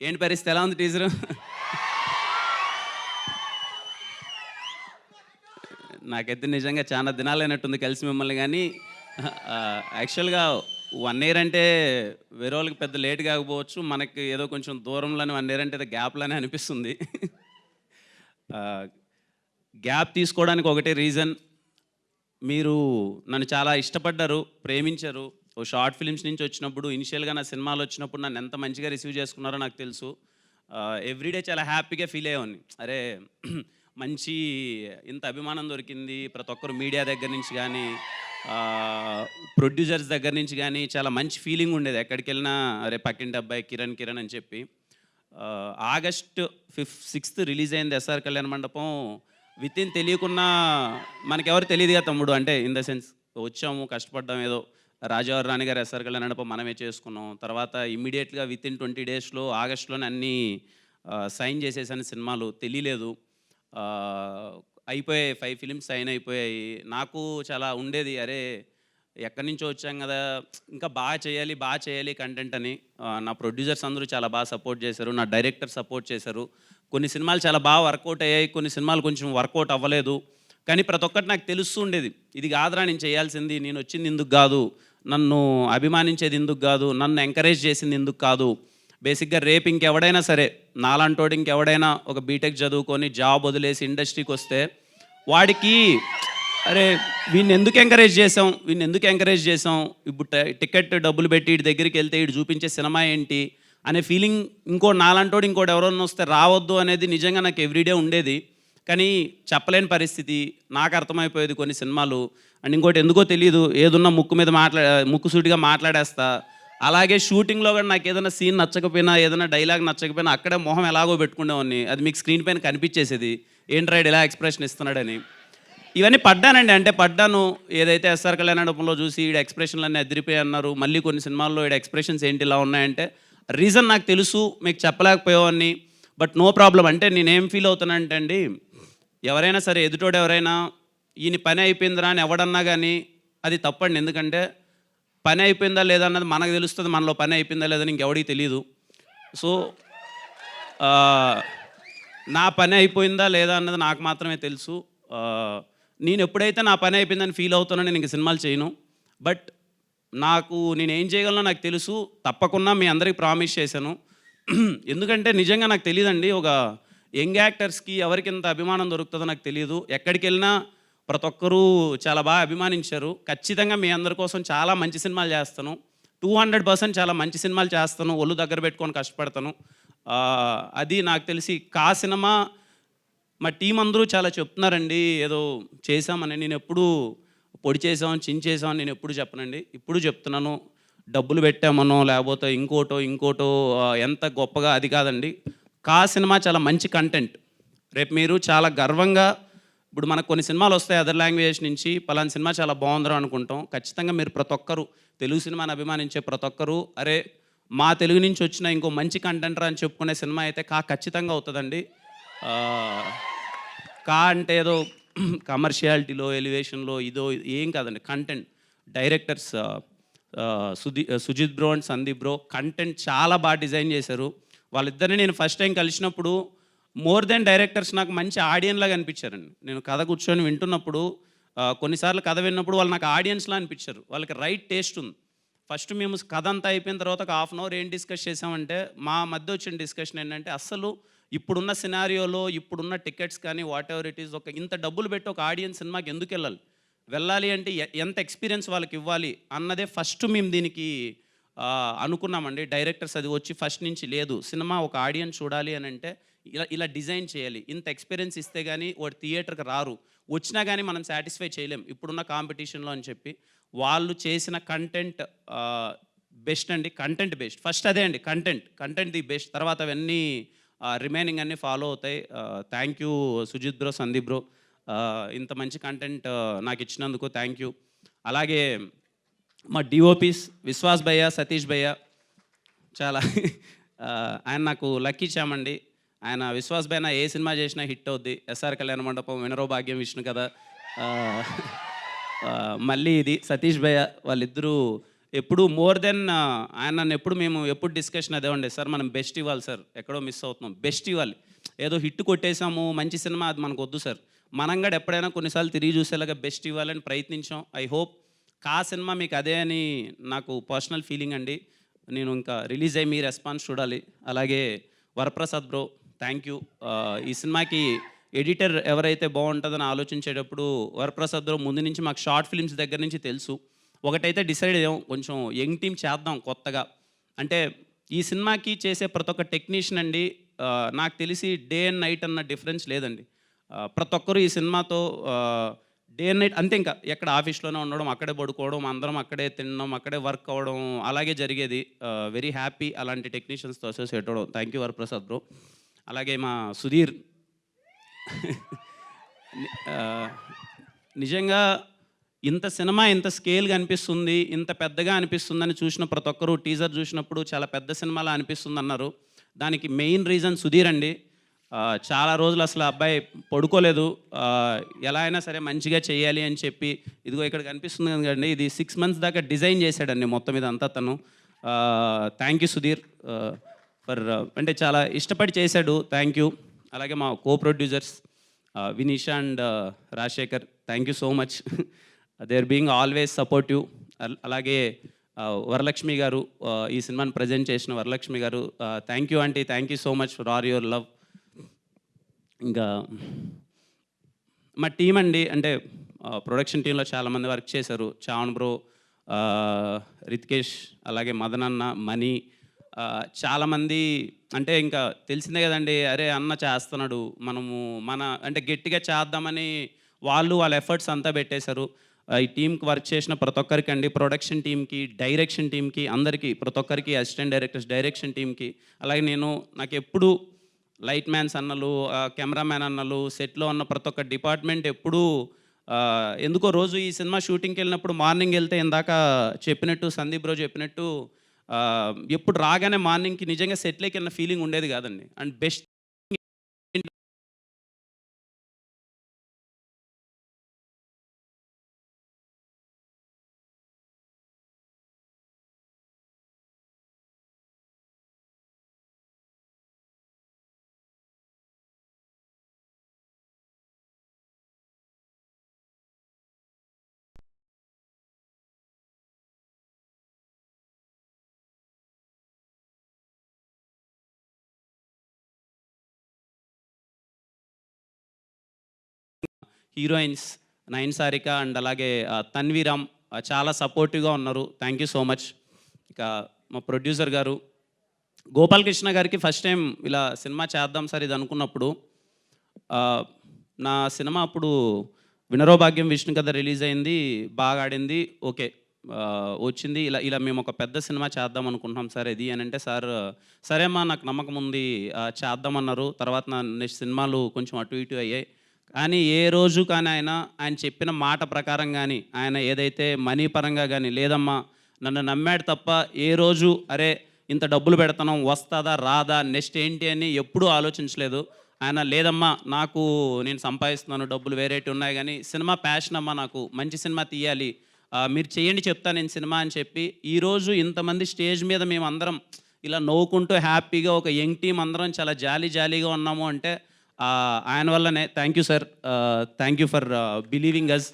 ఏంటి పరిస్థితి? ఎలా ఉంది టీచరు? నాకైతే నిజంగా చాలా దినాలైనట్టుంది కలిసి మిమ్మల్ని కానీ యాక్చువల్గా వన్ ఇయర్ అంటే వేరే వాళ్ళకి పెద్ద లేట్ కాకపోవచ్చు మనకి ఏదో కొంచెం దూరంలోనే వన్ ఇయర్ అంటే గ్యాప్లోనే అనిపిస్తుంది. గ్యాప్ తీసుకోవడానికి ఒకటే రీజన్ మీరు నన్ను చాలా ఇష్టపడ్డారు ప్రేమించారు ఓ షార్ట్ ఫిల్మ్స్ నుంచి వచ్చినప్పుడు ఇనిషియల్గా నా సినిమాలు వచ్చినప్పుడు నన్ను ఎంత మంచిగా రిసీవ్ చేసుకున్నారో నాకు తెలుసు. ఎవ్రీడే చాలా హ్యాపీగా ఫీల్ అయ్యేవాడిని. అరే మంచి ఇంత అభిమానం దొరికింది. ప్రతి ఒక్కరు మీడియా దగ్గర నుంచి కానీ ప్రొడ్యూసర్స్ దగ్గర నుంచి కానీ చాలా మంచి ఫీలింగ్ ఉండేది. ఎక్కడికి వెళ్ళినా అరే పక్కింటి అబ్బాయి కిరణ్ కిరణ్ అని చెప్పి. ఆగస్ట్ ఫిఫ్త్ సిక్స్త్ రిలీజ్ అయింది SR Kalyana Mandapam. With in తెలియకున్నా మనకెవరు తెలియదుగా తమ్ముడు. అంటే ఇన్ ద సెన్స్ వచ్చాము కష్టపడ్డాం ఏదో రాజావారి రాణి గారు ఎస్ఆర్ మనమే చేసుకున్నాం. తర్వాత ఇమ్మీడియట్గా విత్ ఇన్ ట్వంటీ డేస్లో ఆగస్టులోనే అన్నీ సైన్ చేసేసాను సినిమాలు. తెలియలేదు అయిపోయాయి. ఫైవ్ ఫిలిమ్స్ సైన్ అయిపోయాయి. నాకు చాలా ఉండేది అరే ఎక్కడి నుంచో వచ్చాం కదా ఇంకా బాగా చేయాలి బాగా చేయాలి కంటెంట్ అని. నా ప్రొడ్యూసర్స్ అందరూ చాలా బాగా సపోర్ట్ చేశారు. నా డైరెక్టర్ సపోర్ట్ చేశారు. కొన్ని సినిమాలు చాలా బాగా వర్కౌట్ అయ్యాయి. కొన్ని సినిమాలు కొంచెం వర్కౌట్ అవ్వలేదు. కానీ ప్రతి ఒక్కటి నాకు తెలుస్తూ ఉండేది. ఇది కాదురా నేను చేయాల్సింది నేను వచ్చింది ఎందుకు కాదు. నన్ను అభిమానించేది ఎందుకు కాదు నన్ను ఎంకరేజ్ చేసింది ఎందుకు కాదు బేసిక్గా రేపు ఇంకెవడైనా సరే నాలంటోడు ఇంకెవడైనా ఒక బీటెక్ చదువుకొని జాబ్ వదిలేసి ఇండస్ట్రీకి వస్తే వాడికి అరే వీడిని ఎందుకు ఎంకరేజ్ చేసాం వీడిని ఎందుకు ఎంకరేజ్ చేసాం ఇప్పుడు టికెట్ డబ్బులు పెట్టి ఇటు దగ్గరికి వెళ్తే ఇటు చూపించే సినిమా ఏంటి అనే ఫీలింగ్ ఇంకో నాలంటోడు ఇంకోటి ఎవరన్నా వస్తే రావద్దు అనేది నిజంగా నాకు ఎవ్రీడే ఉండేది. కానీ చెప్పలేని పరిస్థితి. నాకు అర్థమైపోయేది కొన్ని సినిమాలు. అండ్ ఇంకోటి ఎందుకో తెలియదు ఏదున్నా ముక్కు మీద మాట్లా ముక్కు సూటిగా మాట్లాడేస్తా. అలాగే షూటింగ్లో కూడా నాకు ఏదైనా సీన్ నచ్చకపోయినా ఏదైనా డైలాగ్ నచ్చకపోయినా అక్కడే మొహం ఎలాగో పెట్టుకునేవాడిని అది మీకు స్క్రీన్ పైన కనిపించేసేది. ఏంటి రైడ్ ఎలా ఎక్స్ప్రెషన్ ఇస్తున్నాడని. ఇవన్నీ పడ్డానండి. అంటే పడ్డాను. ఏదైతే ఎస్ఆర్ కళ్యాణంలో చూసి ఈడ ఎక్స్ప్రెషన్లన్నీ అదిరిపోయి అన్నారు. మళ్ళీ కొన్ని సినిమాల్లో ఈడ ఎక్స్ప్రెషన్స్ ఏంటి ఇలా ఉన్నాయంటే రీజన్ నాకు తెలుసు. మీకు చెప్పలేకపోయేవాడిని. బట్ నో ప్రాబ్లం అంటే నేనేం ఫీల్ అవుతానంటే అండి ఎవరైనా సరే ఎదుటోడు ఎవరైనా ఈయన పని అయిపోయిందిరా అని ఎవడన్నా కానీ అది తప్పండి. ఎందుకంటే పని అయిపోయిందా లేదా అన్నది మనకు తెలుస్తుంది మనలో పని అయిపోయిందా లేదని ఇంకెవడికి తెలియదు సో నా పని అయిపోయిందా లేదా అన్నది నాకు మాత్రమే తెలుసు. నేను ఎప్పుడైతే నా పని అయిపోయిందని ఫీల్ అవుతానో నేను ఇంక సినిమాలు చేయను. బట్ నాకు నేను ఏం చేయగలనో నాకు తెలుసు. తప్పకుండా మీ అందరికి ప్రామిస్ చేశాను. ఎందుకంటే నిజంగా నాకు తెలియదండి ఒక యంగ్ యాక్టర్స్కి ఎవరికింత అభిమానం దొరుకుతుందో నాకు తెలియదు ఎక్కడికి వెళ్ళినా ప్రతి ఒక్కరూ చాలా బాగా అభిమానించారు. ఖచ్చితంగా మీ అందరి కోసం చాలా మంచి సినిమాలు చేస్తాను. టూ హండ్రెడ్ పర్సెంట్ చాలా మంచి సినిమాలు చేస్తాను. ఒళ్ళు దగ్గర పెట్టుకొని కష్టపడతాను. అది నాకు తెలిసి కా సినిమా మా టీం అందరూ చాలా చెప్తున్నారండి. ఏదో చేసామని నేను ఎప్పుడు పొడి చేసాం చించేసాం నేను ఎప్పుడు చెప్పనండి. ఇప్పుడు చెప్తున్నాను. డబ్బులు పెట్టామనో లేకపోతే ఇంకోటో ఇంకోటో ఎంత గొప్పగా అది కాదండి. కా సినిమా చాలా మంచి కంటెంట్ రేపు మీరు చాలా గర్వంగా ఇప్పుడు మనకు కొన్ని సినిమాలు వస్తాయి అదర్ లాంగ్వేజ్ నుంచి పలానా సినిమా చాలా బాగుందిరా అనుకుంటాం. ఖచ్చితంగా మీరు ప్రతి ఒక్కరు తెలుగు సినిమాని అభిమానించే ప్రతి ఒక్కరు అరే మా తెలుగు నుంచి వచ్చిన ఇంకో మంచి కంటెంట్ అని చెప్పుకునే సినిమా అయితే కా ఖచ్చితంగా అవుతుందండి. కా అంటే ఏదో కమర్షియాలిటీలో ఎలివేషన్లో ఇదో ఏం కాదండి content directors Sudhi Sujith bro and Sandeep bro content చాలా బాగా డిజైన్ చేశారు. వాళ్ళిద్దరిని నేను ఫస్ట్ టైం కలిసినప్పుడు మోర్ దెన్ డైరెక్టర్స్ నాకు మంచి ఆడియన్ లాగా అనిపించారండి. నేను కథ కూర్చొని వింటున్నప్పుడు కొన్నిసార్లు కథ విన్నప్పుడు వాళ్ళు నాకు ఆడియన్స్లా అనిపించారు. వాళ్ళకి రైట్ టేస్ట్ ఉంది. ఫస్ట్ మేము కథ అంతా అయిపోయిన తర్వాత ఒక హాఫ్ అన్ అవర్ ఏం డిస్కస్ చేసామంటే మా మధ్య వచ్చిన డిస్కషన్ ఏంటంటే అస్సలు ఇప్పుడున్న సినారియోలో ఇప్పుడున్న టికెట్స్ కానీ వాట్ ఎవర్ ఇట్ ఈస్ ఒక ఇంత డబ్బులు పెట్టి ఒక ఆడియన్స్ సినిమాకి ఎందుకు వెళ్ళాలి? వెళ్ళాలి అంటే ఎ- ఎంత ఎక్స్పీరియన్స్ వాళ్ళకి ఇవ్వాలి? అన్నదే ఫస్ట్ మేము దీనికి అనుకున్నామండి. డైరెక్టర్స్ అది వచ్చి ఫస్ట్ నుంచి లేదు. సినిమా ఒక ఆడియన్స్ చూడాలి అని అంటే ఇలా ఇలా డిజైన్ చేయాలి. ఇంత ఎక్స్పీరియన్స్ ఇస్తే కానీ వాడు థియేటర్కి రారు. వచ్చినా కానీ మనం సాటిస్ఫై చేయలేం. ఇప్పుడున్న కాంపిటీషన్లో అని చెప్పి వాళ్ళు చేసిన కంటెంట్ బెస్ట్ అండి. Content best. ఫస్ట్ అదే అండి. కంటెంట్. Content the best. తర్వాత అవన్నీ రిమైనింగ్ అన్నీ ఫాలో అవుతాయి. Thank you Sujith bro Sandeep bro. ఇంత మంచి కంటెంట్ నాకు ఇచ్చినందుకు థ్యాంక్ యూ. అలాగే మా డిఓపీస్ విశ్వాస్ భయ్య సతీష్ భయ్య చాలా ఆయన నాకు లక్కీ ఇచ్చామండి ఆయన విశ్వాస్ భయ్య ఏ సినిమా చేసినా హిట్ అవుద్ది. ఎస్ఆర్ కళ్యాణ మండపం వినరో భాగ్యం విష్ణు కదా మళ్ళీ ఇది సతీష్ భయ్య వాళ్ళిద్దరూ ఎప్పుడు మోర్ దెన్ ఆయన నన్ను ఎప్పుడు మేము ఎప్పుడు డిస్కషన్ అదే ఉండే. సార్ మనం బెస్ట్ ఇవ్వాలి సార్. ఎక్కడో మిస్ అవుతున్నాం. బెస్ట్ ఇవ్వాలి. ఏదో హిట్ కొట్టేసాము మంచి సినిమా అది మనకు వద్దు సార్. మనం కూడా ఎప్పుడైనా కొన్నిసార్లు తిరిగి చూసేలాగా బెస్ట్ ఇవ్వాలని ప్రయత్నించాం. ఐ హోప్ కా సినిమా మీకు అదే అని నాకు పర్సనల్ ఫీలింగ్ అండి. నేను ఇంకా రిలీజ్ అయ్యి మీ రెస్పాన్స్ చూడాలి. అలాగే వరప్రసాద్ బ్రో థ్యాంక్ యూ ఈ సినిమాకి ఎడిటర్ ఎవరైతే బాగుంటుందని ఆలోచించేటప్పుడు వరప్రసాద్ బ్రో ముందు నుంచి మాకు షార్ట్ ఫిల్మ్స్ దగ్గర నుంచి తెలుసు. ఒకటైతే డిసైడ్ అయ్యాం కొంచెం యంగ్ టీమ్ చేద్దాం కొత్తగా. అంటే ఈ సినిమాకి చేసే ప్రతి ఒక్క టెక్నీషియన్ అండి నాకు తెలిసి డే అండ్ నైట్ అన్న డిఫరెన్స్ లేదండి. ప్రతి ఒక్కరు ఈ సినిమాతో డే అండ్ నైట్ అంతే ఇంకా. ఎక్కడ ఆఫీస్లోనే ఉండడం అక్కడే పడుకోవడం అందరం అక్కడే తినడం అక్కడే వర్క్ అవ్వడం అలాగే జరిగేది. వెరీ హ్యాపీ అలాంటి టెక్నీషియన్స్తో అసోసియేట్ అవ్వడం. థ్యాంక్ యూ వరప్రసాద్ బ్రో అలాగే మా సుధీర్. నిజంగా ఇంత సినిమా ఇంత స్కేల్గా అనిపిస్తుంది ఇంత పెద్దగా అనిపిస్తుందని చూసిన ప్రతి ఒక్కరు టీజర్ చూసినప్పుడు చాలా పెద్ద సినిమాలా అనిపిస్తుంది అన్నారు దానికి మెయిన్ రీజన్ సుధీర్ అండి. చాలా రోజులు అసలు అబ్బాయి పడుకోలేదు. ఎలా అయినా సరే మంచిగా చేయాలి అని చెప్పి ఇదిగో ఇక్కడ కనిపిస్తుంది కదండి ఇది సిక్స్ మంత్స్ దాకా డిజైన్ చేశాడండి మొత్తం మీద అంతా తను థ్యాంక్ యూ సుధీర్ ఫర్ అంటే చాలా ఇష్టపడి చేశాడు థ్యాంక్ యూ అలాగే మా co producers Vineesh and Rajasekhar thank you so much they are being always supportive అలాగే వరలక్ష్మి గారు ఈ సినిమాని ప్రజెంట్ చేసిన వరలక్ష్మి గారు thank you aunty thank you so much for our your love ఇంకా మా టీం అండి అంటే ప్రొడక్షన్ టీంలో చాలామంది వర్క్ చేశారు. చావన్ బ్రో రితికేష్ అలాగే మదనన్న మణి చాలామంది అంటే ఇంకా తెలిసిందే కదండి అరే అన్న చేస్తున్నాడు. మనము మన అంటే గట్టిగా చేద్దామని వాళ్ళు వాళ్ళ ఎఫర్ట్స్ అంతా పెట్టేశారు. ఆ, ఈ టీంకి వర్క్ చేసిన ప్రతి ఒక్కరికి అండి ప్రొడక్షన్ టీంకి డైరెక్షన్ టీంకి అందరికీ ప్రతి ఒక్కరికి అసిస్టెంట్ డైరెక్టర్స్ డైరెక్షన్ టీంకి అలాగే నేను నాకు ఎప్పుడు లైట్ మ్యాన్స్ అన్నలు కెమెరామ్యాన్ అన్నలు సెట్లో ఉన్న ప్రతి ఒక్క డిపార్ట్మెంట్ ఎప్పుడూ ఎందుకో రోజు ఈ సినిమా షూటింగ్కి వెళ్ళినప్పుడు మార్నింగ్ వెళ్తే ఇందాక చెప్పినట్టు సందీప్ రోజు చెప్పినట్టు ఎప్పుడు రాగానే మార్నింగ్కి నిజంగా సెట్లోకి వెళ్ళిన ఫీలింగ్ ఉండేది కాదండి. And best heroines Nayan Sarika and అలాగే తన్వీరామ్ చాలా సపోర్టివ్గా ఉన్నారు. థ్యాంక్ యూ సో మచ్ ఇక మా ప్రొడ్యూసర్ గారు గోపాలకృష్ణ గారికి ఫస్ట్ టైం ఇలా సినిమా చేద్దాం సార్ ఇది అనుకున్నప్పుడు నా సినిమా అప్పుడు వినరోభాగ్యం విష్ణు కథ రిలీజ్ అయింది బాగా ఆడింది ఓకే వచ్చింది. ఇలా ఇలా మేము ఒక పెద్ద సినిమా చేద్దాం అనుకుంటున్నాం సార్ ఇది అని అంటే సార్ సరే అమ్మా నాకు నమ్మకం ఉంది చేద్దామన్నారు. తర్వాత నా నెక్స్ట్ సినిమాలు కొంచెం అటు ఇటు అయ్యాయి. కానీ ఏ రోజు కానీ ఆయన ఆయన చెప్పిన మాట ప్రకారం కానీ ఆయన ఏదైతే మనీ పరంగా కానీ లేదమ్మా నన్ను నమ్మాడు తప్ప ఏ రోజు అరే ఇంత డబ్బులు పెడతాం వస్తుందా రాదా నెక్స్ట్ ఏంటి అని ఎప్పుడూ ఆలోచించలేదు. ఆయన లేదమ్మా నాకు నేను సంపాదిస్తున్నాను డబ్బులు వేరేటి ఉన్నాయి కానీ సినిమా ప్యాషన్ అమ్మా నాకు మంచి సినిమా తీయాలి. మీరు చేయండి చెప్తా నేను సినిమా అని చెప్పి ఈరోజు ఇంతమంది స్టేజ్ మీద మేము అందరం ఇలా నవ్వుకుంటూ హ్యాపీగా ఒక యంగ్ టీం అందరం చాలా జాలీ జాలీగా ఉన్నాము అంటే ఆయన వల్లనే. Thank you sir thank you for believing us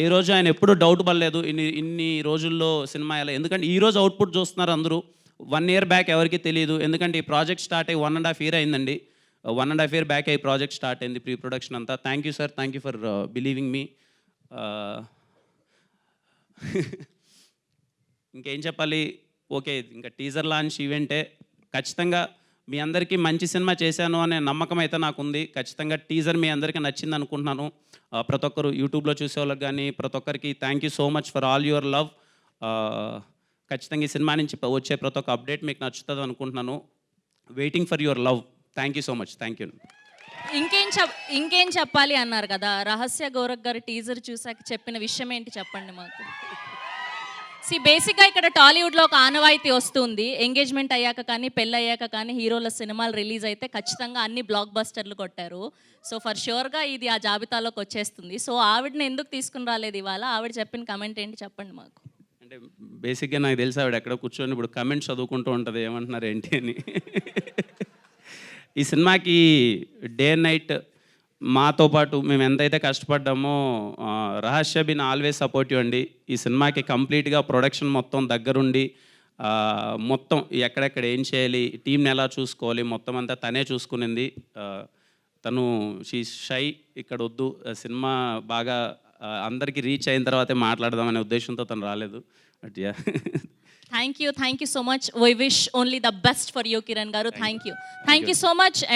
ఏ రోజు ఆయన ఎప్పుడూ డౌట్ పడలేదు. ఇన్ని ఇన్ని రోజుల్లో సినిమా ఎలా ఎందుకంటే ఈ రోజు అవుట్పుట్ చూస్తున్నారు అందరూ. వన్ ఇయర్ బ్యాక్ ఎవరికి తెలియదు ఎందుకంటే ఈ ప్రాజెక్ట్ స్టార్ట్ అయ్యి వన్ అండ్ హాఫ్ ఇయర్ అయిందండి. One and half year back అయ్యి ప్రాజెక్ట్ స్టార్ట్ అయింది ప్రీ ప్రొడక్షన్ అంతా thank you sir thank you for believing మీ ఇంకేం చెప్పాలి? ఓకే ఇంకా టీజర్ లాంచ్ ఈవెంటే ఖచ్చితంగా మీ అందరికీ మంచి సినిమా చేశాను అనే నమ్మకం అయితే నాకుంది. ఖచ్చితంగా టీజర్ మీ అందరికీ నచ్చింది అనుకుంటున్నాను. ప్రతి ఒక్కరు యూట్యూబ్లో చూసేవాళ్ళకి కానీ ప్రతి ఒక్కరికి thank you so much for all your love ఖచ్చితంగా ఈ సినిమా నుంచి వచ్చే ప్రతి ఒక్క అప్డేట్ మీకు నచ్చుతుంది అనుకుంటున్నాను. Waiting for your love thank you so much thank you ఇంకేం చెప్ ఇంకేం చెప్పాలి అన్నారు కదా. రహస్య గౌరవ్ గారి టీజర్ చూసాక చెప్పిన విషయం ఏంటి చెప్పండి మాకు? సి బేసిక్గా ఇక్కడ టాలీవుడ్లో ఒక ఆనవాయితీ వస్తుంది. ఎంగేజ్మెంట్ అయ్యాక కానీ పెళ్ళి అయ్యాక కానీ హీరోల సినిమాలు రిలీజ్ అయితే ఖచ్చితంగా అన్ని బ్లాక్ బస్టర్లు కొట్టారు సో ఫర్ షూర్గా ఇది ఆ జాబితాలోకి వచ్చేస్తుంది. సో ఆవిడని ఎందుకు తీసుకుని రాలేదు ఇవాళ? ఆవిడ చెప్పిన కమెంట్ ఏంటి చెప్పండి మాకు. అంటే బేసిక్గా నాకు తెలిసి ఆవిడ ఎక్కడ కూర్చొని ఇప్పుడు కమెంట్స్ చదువుకుంటూ ఉంటుంది. ఏమంటున్నారు ఏంటి అని. ఈ సినిమాకి డే నైట్ మాతో పాటు మేము ఎంతైతే కష్టపడ్డామో రహస్య బిన్ ఆల్వేస్ సపోర్టివ్ అండి. ఈ సినిమాకి కంప్లీట్గా ప్రొడక్షన్ మొత్తం దగ్గరుండి మొత్తం ఎక్కడెక్కడ ఏం చేయాలి టీంని ఎలా చూసుకోవాలి మొత్తం అంతా తనే చూసుకునింది. తను షీ షై ఇక్కడ వద్దు సినిమా బాగా అందరికీ రీచ్ అయిన తర్వాతే మాట్లాడదామనే ఉద్దేశంతో తను రాలేదు. But ya thank you thank you so much we wish only the best for you Kiran గారు. Thank you thank you so much